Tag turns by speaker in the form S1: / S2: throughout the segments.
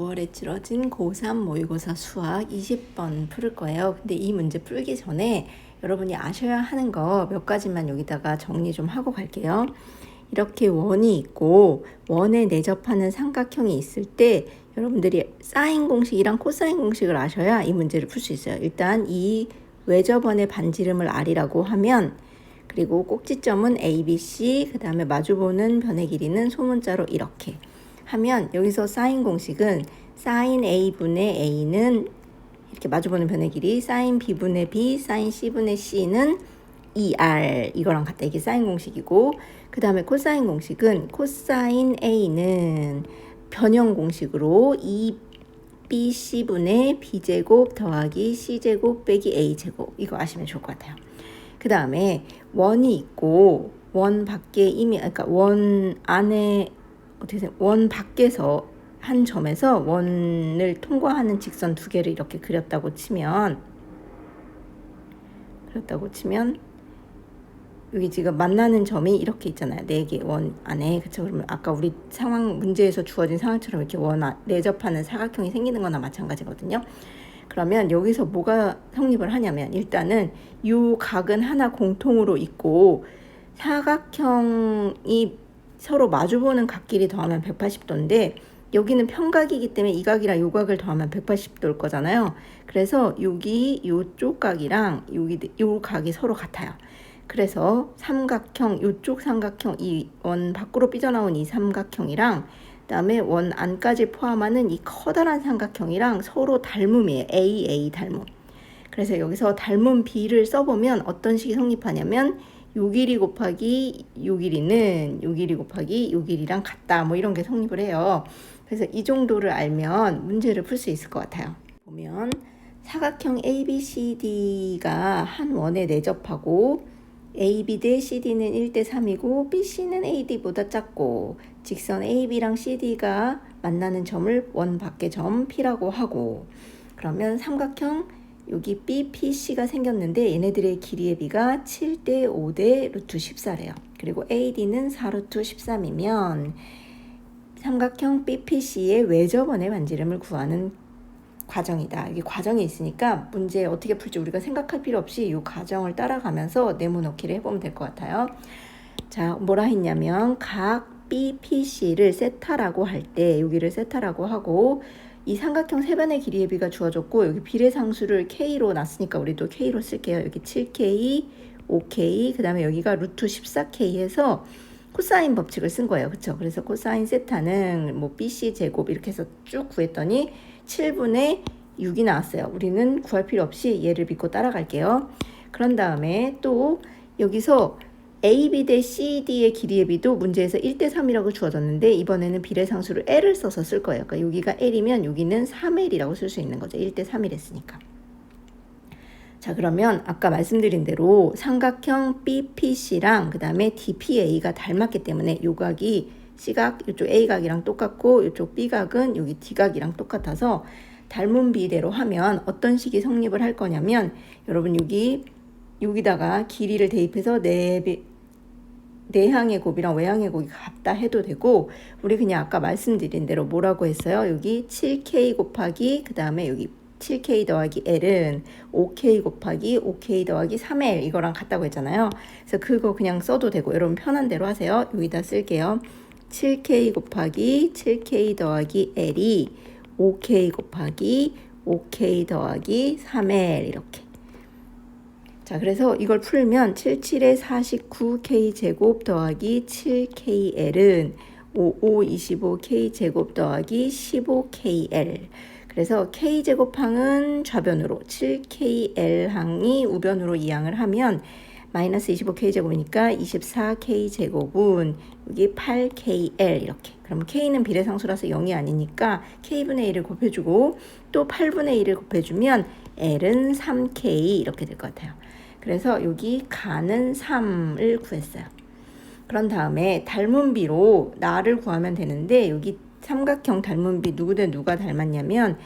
S1: 9월에 치러진 고3 모의고사 수학 20번 풀을 거예요. 근데 이 문제 풀기 전에 여러분이 아셔야 하는 거 몇 가지만 여기다가 정리 좀 하고 갈게요. 이렇게 원이 있고 원에 내접하는 삼각형이 있을 때 여러분들이 사인 공식이랑 코사인 공식을 아셔야 이 문제를 풀 수 있어요. 일단 이 외접원의 반지름을 r이라고 하면 그리고 꼭지점은 A, B, C, 그 다음에 마주보는 변의 길이는 소문자로 이렇게 하면 여기서 사인 공식은 사인 A분의 A는 이렇게 마주보는 변의 길이 사인 B분의 B, 사인 C분의 C는 2R 이거랑 같다. 이게 사인 공식이고 그 다음에 코사인 공식은 코사인 A는 변형 공식으로 2BC분의 B제곱 더하기 C제곱 빼기 A제곱 이거 아시면 좋을 것 같아요. 그 다음에 원이 있고 원 밖에 이미 그러니까 원 안에 어떻게 생각- 원 밖에서 한 점에서 원을 통과하는 직선 두 개를 이렇게 그렸다고 치면 그렸다고 치면 여기 지금 만나는 점이 이렇게 있잖아요. 네 개 원 안에 그쵸? 그러면 아까 우리 상황 문제에서 주어진 상황처럼 이렇게 원 안- 내접하는 사각형이 생기는 거나 마찬가지거든요. 그러면 여기서 뭐가 성립을 하냐면 일단은 요 각은 하나 공통으로 있고 사각형이 서로 마주보는 각끼리 더하면 180도인데 여기는 평각이기 때문에 이 각이랑 요 각을 더하면 180도일 거잖아요. 그래서 여기 요쪽 각이랑 여기 요 각이 서로 같아요. 그래서 삼각형 요쪽 삼각형 이 원 밖으로 삐져나온 이 삼각형이랑 그다음에 원 안까지 포함하는 이 커다란 삼각형이랑 서로 닮음이에요. A A 닮음. 그래서 여기서 닮은 B를 써보면 어떤 식이 성립하냐면 요 길이 곱하기 요 길이는 요 길이 곱하기 요 길이랑 같다. 뭐 이런 게 성립을 해요. 그래서 이 정도를 알면 문제를 풀 수 있을 것 같아요. 보면 사각형 ABCD가 한 원에 내접하고 AB 대 CD는 1대 3이고 BC는 AD보다 작고 직선 AB랑 CD가 만나는 점을 원 밖의 점 P라고 하고 그러면 삼각형 여기 BPC가 생겼는데 얘네들의 길이의 비가 7대 5대 루트 14래요. 그리고 AD는 4 루트 13이면 삼각형 BPC의 외접원의 반지름을 구하는 과정이다. 이게 과정이 있으니까 문제 어떻게 풀지 우리가 생각할 필요 없이 이 과정을 따라가면서 네모 넣기를 해보면 될 것 같아요. 자, 뭐라 했냐면 각 BPC를 세타라고 할 때 여기를 세타라고 하고 이 삼각형 세 변의 길이의 비가 주어졌고 여기 비례상수를 K로 놨으니까 우리도 K로 쓸게요. 여기 7K, 5K, 그 다음에 여기가 루트 14K에서 코사인 법칙을 쓴 거예요. 그쵸? 그래서 코사인 세타는 뭐 BC 제곱 이렇게 해서 쭉 구했더니 7분의 6이 나왔어요. 우리는 구할 필요 없이 얘를 믿고 따라갈게요. 그런 다음에 또 여기서 AB 대 CD의 길이의 비도 문제에서 1대 3이라고 주어졌는데 이번에는 비례상수를 L을 써서 쓸 거예요. 그러니까 여기가 L이면 여기는 3L이라고 쓸 수 있는 거죠. 1대 3이랬으니까. 자 그러면 아까 말씀드린 대로 삼각형 BPC랑 그 다음에 DPA가 닮았기 때문에 요 각이 C각 이쪽 A각이랑 똑같고 이쪽 B각은 여기 D각이랑 똑같아서 닮은 비대로 하면 어떤 식이 성립을 할 거냐면 여러분 여기 여기다가 길이를 대입해서 네 배- 내향의 곱이랑 외향의 곱이 같다 해도 되고 우리 그냥 아까 말씀드린 대로 뭐라고 했어요? 여기 7k 곱하기 그 다음에 여기 7k 더하기 l은 5k 곱하기 5k 더하기 3l 이거랑 같다고 했잖아요. 그래서 그거 그냥 써도 되고 여러분 편한 대로 하세요. 여기다 쓸게요. 7k 곱하기 7k 더하기 l이 5k 곱하기 5k 더하기 3l 이렇게 자, 그래서 이걸 풀면 77에 49k 제곱 더하기 7kl은 55, 25k 제곱 더하기 15kl. 그래서 k 제곱항은 좌변으로 7kl 항이 우변으로 이항을 하면 마이너스 25k 제곱이니까 24k 제곱은 여기 8kl 이렇게. 그럼 k는 비례상수라서 0이 아니니까 k분의 1을 곱해주고 또 8분의 1을 곱해주면 l은 3k 이렇게 될 것 같아요. 그래서 여기 가는 3을 구했어요. 그런 다음에 닮은 비로 나를 구하면 되는데 여기 삼각형 닮은 비 누구 대 누가 닮았냐면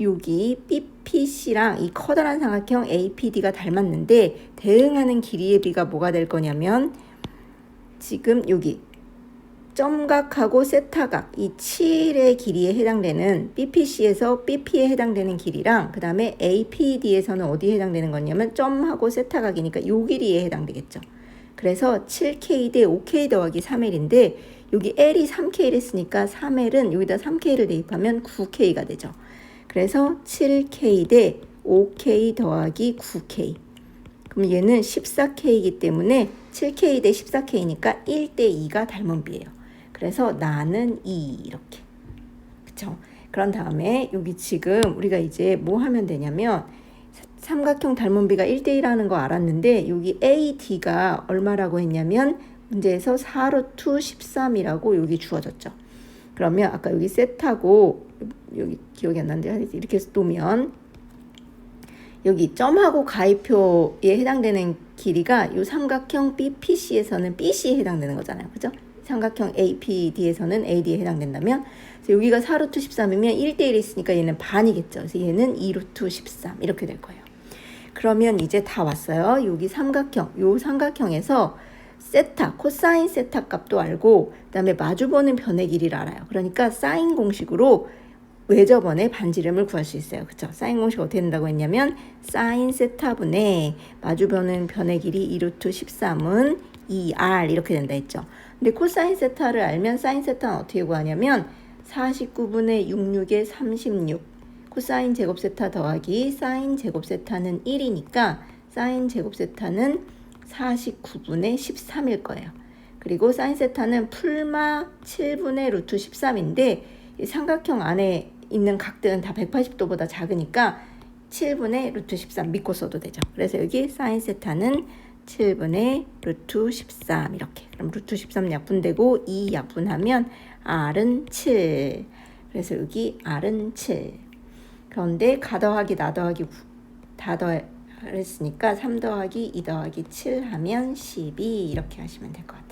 S1: 여기 BPC랑 이 커다란 삼각형 APD가 닮았는데 대응하는 길이의 비가 뭐가 될 거냐면 지금 여기 점각하고 세타각 이 7의 길이에 해당되는 BPC에서 BP에 해당되는 길이랑 그 다음에 APD에서는 어디에 해당되는 거냐면 점하고 세타각이니까 요 길이에 해당되겠죠. 그래서 7K 대 5K 더하기 3L인데 여기 L이 3K를 했으니까 3L은 여기다 3K를 대입하면 9K가 되죠. 그래서 7K 대 5K 더하기 9K. 그럼 얘는 14K이기 때문에 7K 대 14K니까 1대 2가 닮은 비예요. 그래서 나는 2 이렇게. 그쵸? 그런 다음에 여기 지금 우리가 이제 뭐 하면 되냐면 삼각형 닮은 비가 1대 1 하는 거 알았는데 여기 AD가 얼마라고 했냐면 문제에서 4루트 13이라고 여기 주어졌죠. 그러면 아까 여기 세트하고 여기 기억이 안 나는데 이렇게 놓으면 여기 점하고 가위표에 해당되는 길이가 이 삼각형 BPC에서는 BC에 해당되는 거잖아요. 그죠? 삼각형 APD에서는 AD에 해당된다면 여기가 4루트 13이면 1대1 있으니까 얘는 반이겠죠. 그래서 얘는 2루트 13 이렇게 될 거예요. 그러면 이제 다 왔어요. 여기 삼각형, 요 삼각형에서 세타, 코사인 세타 값도 알고 그다음에 마주보는 변의 길이를 알아요. 그러니까 사인 공식으로 외접원의 반지름을 구할 수 있어요. 그쵸? 사인 공식 어떻게 된다고 했냐면 사인 세타분의 마주보는 변의 길이 2루트 13은 2r 이렇게 된다 했죠. 근데 코사인 세타를 알면 사인 세타는 어떻게 구하냐면 49분의 66의 36 코사인 제곱 세타 더하기 사인 제곱 세타는 1이니까 사인 제곱 세타는 49분의 13일 거예요. 그리고 사인 세타는 풀마 7분의 루트 13인데 이 삼각형 안에 있는 각들은 다 180도보다 작으니까 7분의 루트 13 믿고 써도 되죠. 그래서 여기 사인 세타는 7분의 루트 13 이렇게. 그럼 루트 13 약분되고 2 약분하면 R은 7. 그래서 여기 R은 7. 그런데 가 더하기 나 더하기 다 더했으니까 3 더하기 2 더하기 7 하면 12 이렇게 하시면 될 것 같아요.